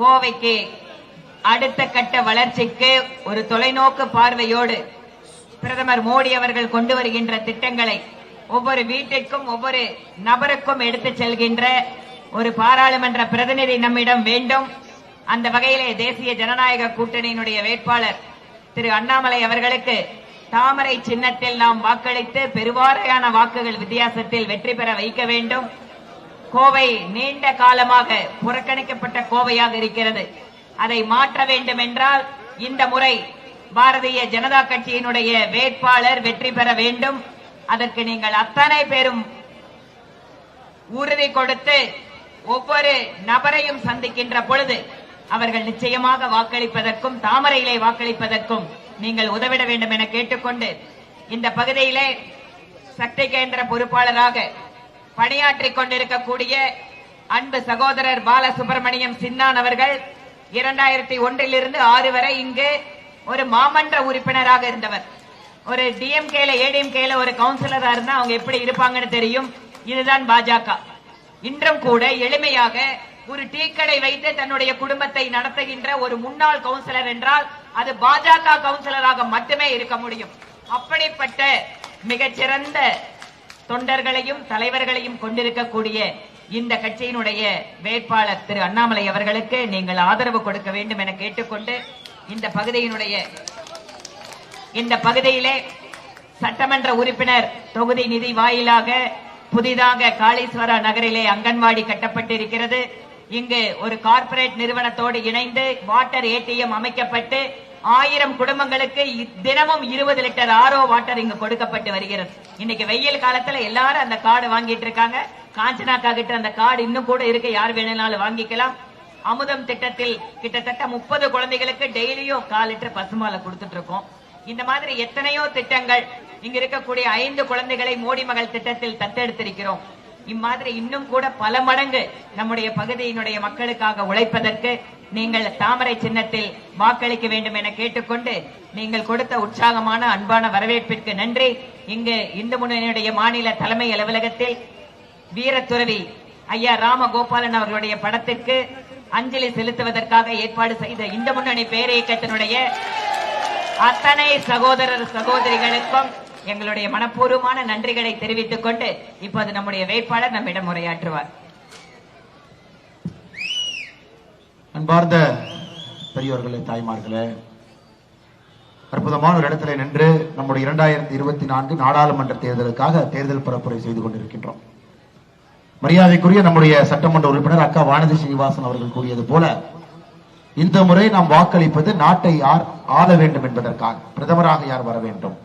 கோவைக்கு அடுத்த கட்ட வளர்ச்சிக்கு ஒரு தொலைநோக்கு பார்வையோடு பிரதமர் மோடி அவர்கள் கொண்டு வருகின்ற திட்டங்களை ஒவ்வொரு வீட்டிற்கும் ஒவ்வொரு நபருக்கும் எடுத்துச் செல்கின்ற ஒரு பாராளுமன்ற பிரதிநிதி நம்மிடம் வேண்டும். அந்த வகையிலே தேசிய ஜனநாயக கூட்டணியினுடைய வேட்பாளர் திரு அண்ணாமலை அவர்களுக்கு தாமரை சின்னத்தில் நாம் வாக்களித்து பெருவாரையான வாக்குகள் வித்தியாசத்தில் வெற்றி பெற வைக்க வேண்டும். கோவை நீண்ட காலமாக புறக்கணிக்கப்பட்ட கோவையாக இருக்கிறது. அதை மாற்ற வேண்டும் என்றால் இந்த முறை பாரதிய ஜனதா கட்சியினுடைய வேட்பாளர் வெற்றி பெற வேண்டும். அதற்கு நீங்கள் அத்தனை பேரும் உறுதி கொடுத்து ஒவ்வொரு நபரையும் சந்திக்கின்ற பொழுது அவர்கள் நிச்சயமாக வாக்களிப்பதற்கும் தாமரையிலே வாக்களிப்பதற்கும் நீங்கள் உதவிட வேண்டும் என கேட்டுக்கொண்டு இந்த பகுதியிலே சக்தி கேந்திர பொறுப்பாளராக பணியாற்றிக் கொண்டிருக்கக்கூடிய அன்பு சகோதரர் பாலசுப்ரமணியம் சின்னான் அவர்கள் இரண்டாயிரத்தி ஒன்றிலிருந்து ஆறு வரை இங்கு ஒரு மாமன்ற உறுப்பினராக இருந்தவர். ஒரு டிஎம்கேல ஏடிஎம்கேல ஒரு கவுன்சிலரா இருந்தா அவங்க எப்படி இருப்பாங்கன்னு தெரியும். இதுதான் பாஜக. இன்றும் கூட எளிமையாக ஒரு டீ கடை வைத்து தன்னுடைய குடும்பத்தை நடத்துகின்ற ஒரு முன்னாள் கவுன்சிலர் என்றால் அது பாஜக கவுன்சிலராக மட்டுமே இருக்க முடியும். அப்படிப்பட்ட மிகச்சிறந்த தொண்டர்களையும் தலைவர்களையும் கொண்டிருக்கக்கூடிய இந்த கட்சியினுடைய வேட்பாளர் திரு அண்ணாமலை அவர்களுக்கு நீங்கள் ஆதரவு கொடுக்க வேண்டும் என கேட்டுக்கொண்டு இந்த பகுதியினுடைய இந்த பகுதியிலே சட்டமன்ற உறுப்பினர் தொகுதி நிதி வாயிலாக புதிதாக காளீஸ்வரா நகரிலே அங்கன்வாடி கட்டப்பட்டிருக்கிறது. இங்கு ஒரு கார்ப்பரேட் நிறுவனத்தோடு இணைந்து வாட்டர் ஏடிஎம் அமைக்கப்பட்டு ஆயிரம் குடும்பங்களுக்கு இ- தினமும் இருபது லிட்டர் ஆரோ வாட்டர் இங்கு கொடுக்கப்பட்டு வருகிறது. இன்னைக்கு வெயில் காலத்துல எல்லாரும் அந்த கார்டு வாங்கிட்டு இருக்காங்க. காஞ்சனாக்கா கிட்ட அந்த கார்டு இன்னும் கூட இருக்கு. யார் வேணும்னாலும் வாங்கிக்கலாம். அமுதம் திட்டத்தில் கிட்டத்தட்ட முப்பது குழந்தைகளுக்கு டெய்லியும் கால் லிட்டர் பசுமாலை கொடுத்துட்டு இருக்கோம். இந்த மாதிரி எத்தனையோ திட்டங்கள் இங்க இருக்கக்கூடிய ஐந்து குழந்தைகளை மோடி மகள் திட்டத்தில் தத்தெடுத்திருக்கிறோம். இம்மாதிரி இன்னும் கூட பல மடங்கு நம்முடைய பகுதியினுடைய மக்களுக்காக உழைப்பதற்கு நீங்கள் தாமரை சின்னத்தில் வாக்களிக்க வேண்டும் என கேட்டுக்கொண்டு நீங்கள் கொடுத்த உற்சாகமான அன்பான வரவேற்பிற்கு நன்றி. இங்கு இந்து முன்னணியுடைய மாநில தலைமை அலுவலகத்தில் வீரத்துறவி ஐயா ராமகோபாலன் அவர்களுடைய படத்திற்கு அஞ்சலி செலுத்துவதற்காக ஏற்பாடு செய்த இந்து முன்னணி பேரியக்கத்தினுடைய அத்தனை சகோதரர் சகோதரிகளுக்கும் எங்களுடைய மனப்பூர்வமான நன்றிகளை தெரிவித்துக் கொண்டு இப்போது நம்முடைய வேட்பாளர் நம்மிடம் உரையாற்றுவார். அன்பார்ந்த பெரியோர்களே தாய்மார்களே அற்புதமான ஒரு இடத்துல நின்று நம்முடைய இரண்டாயிரத்தி இருபத்தி நான்கு நாடாளுமன்ற தேர்தலுக்காக தேர்தல் பரப்புரை செய்து கொண்டிருக்கின்றோம். மரியாதைக்குரிய நம்முடைய சட்டமன்ற உறுப்பினர் அக்கா வானதி சீனிவாசன் அவர்கள் கூறியது போல இந்த முறை நாம் வாக்களிப்பது நாட்டை யார் ஆள வேண்டும் என்பதற்காக பிரதமராக யார் வர வேண்டும்?